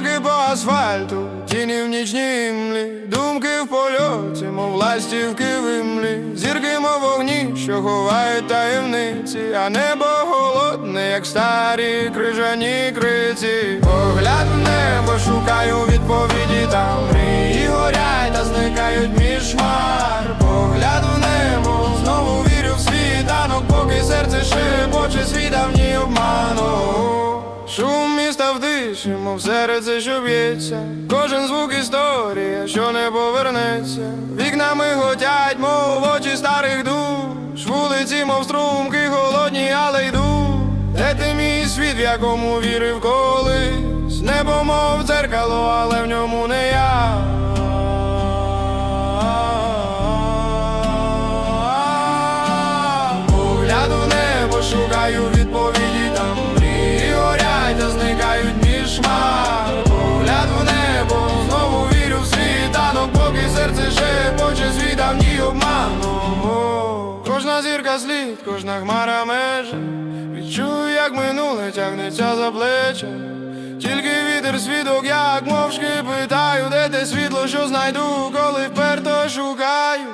Кроки по асфальту, тіні в нічнімлі, думки в польоті, мов ластівки в імлі, зірки, мов вогні, що ховають таємниці, а небо голодне, як старі крижані криці. Погляд в небо шукаю відповіді там, мрії горять та зникають між мами. Міста мов серце, що б'ється, кожен звук історія, що не повернеться. Вікнами готять, мов очі старих душ, вулиці, мов струмки, холодні, але йду. Де ти мій світ, в якому вірив колись, небо, мов дзеркало, але в ньому не я. Погляду в небо, шукаю Зірка слід, кожна хмара межа Відчую, як минуле тягнеться за плече Тільки вітер свідок, як мовчки питаю, де те світло, що знайду, коли вперто шукаю.